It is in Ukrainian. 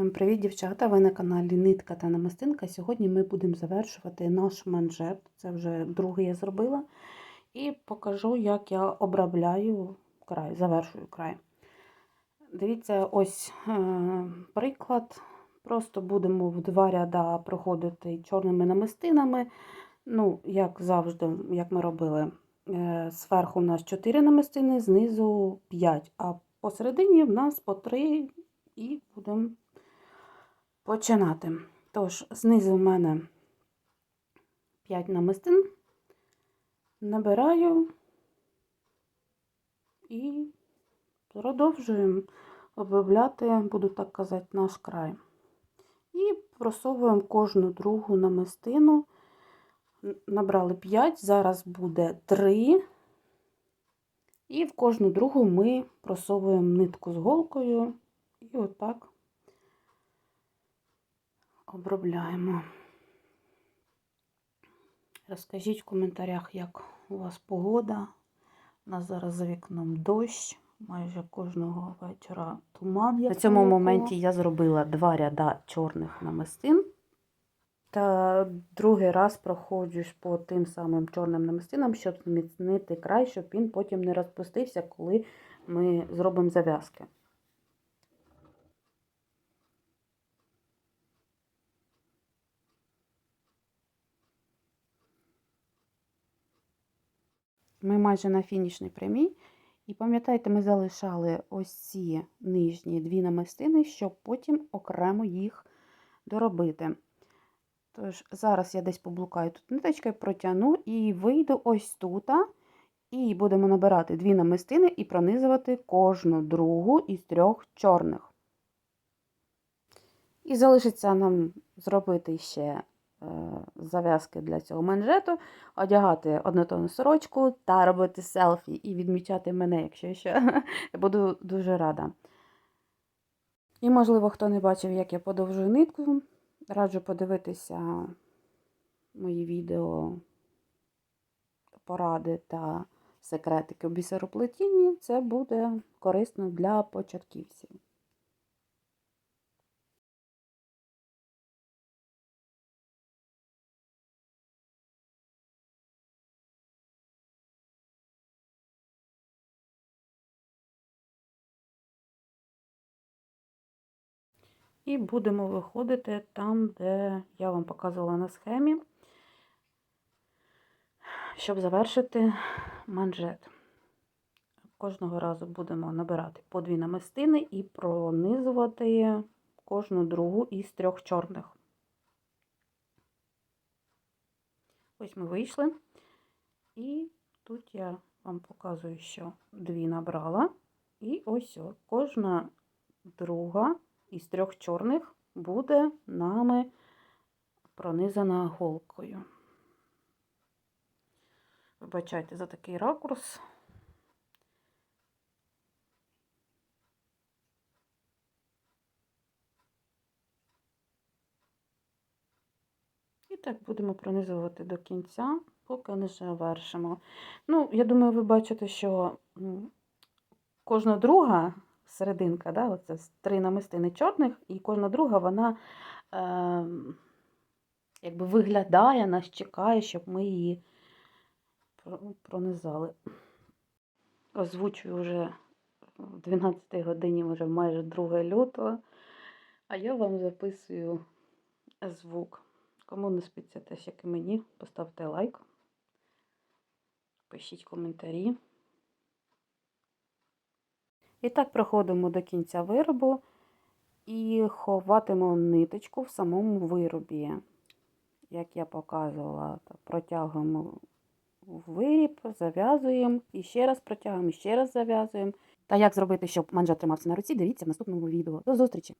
Ем, Привіт, дівчата! Ви на каналі Нитка та Намистинка. Сьогодні ми будемо завершувати наш манжет. Це вже другий я зробила. І покажу, як я обробляю край, завершую край. Дивіться, ось е, приклад. Просто будемо в два ряда проходити чорними намистинами. Ну, як завжди, як ми робили. Е, Зверху у нас 4 намистини, знизу 5, а посередині в нас по 3 і будемо починати. Тож, знизу в мене 5 намистин, набираю і продовжуємо обробляти, буду так казати, наш край. І просовуємо кожну другу намистину. Набрали 5, зараз буде 3. І в кожну другу ми просовуємо нитку з голкою і отак обробляємо. Розкажіть в коментарях, як у вас погода. У нас зараз за вікном дощ, майже кожного вечора туман. На цьому моменті я зробила два ряда чорних намистин. Та другий раз проходжусь по тим самим чорним намистинам, щоб зміцнити край, щоб він потім не розпустився, коли ми зробимо зав'язки. Ми майже на фінішній прямій. І пам'ятаєте, ми залишали ось ці нижні дві намистини, щоб потім окремо їх доробити. Тож, зараз я десь поблукаю тут ниточкою, протягну і вийду ось тут. І будемо набирати дві намистини і пронизувати кожну другу із трьох чорних. І залишиться нам зробити ще зав'язки для цього манжету, одягати однотонну сорочку та робити селфі і відмічати мене, якщо що. Я буду дуже рада. І, можливо, хто не бачив, як я подовжую нитку, раджу подивитися мої відео, поради та секретики у бісероплетінні. Це буде корисно для початківців. І будемо виходити там, де я вам показувала на схемі, щоб завершити манжет. Кожного разу будемо набирати по дві намистини і пронизувати кожну другу із трьох чорних. Ось ми вийшли, і тут я вам показую, що дві набрала, і ось кожна друга із трьох чорних буде нами пронизана голкою. Вибачайте за такий ракурс. І так будемо пронизувати до кінця, поки не завершимо. Ну, я думаю, ви бачите, що кожна друга серединка, да, оце три намистини чорних, і кожна друга вона е, якби виглядає, нас чекає, щоб ми її пронизали. Озвучую вже в 12 годині, вже майже 2 лютого, а я вам записую звук. Кому не спиться теж, як і мені, поставте лайк, пишіть коментарі. І так проходимо до кінця виробу і ховатимо ниточку в самому виробі. Як я показувала, протягуємо виріб, зав'язуємо, і ще раз протягуємо, і ще раз зав'язуємо. Та як зробити, щоб манжет тримався на руці, дивіться в наступному відео. До зустрічі!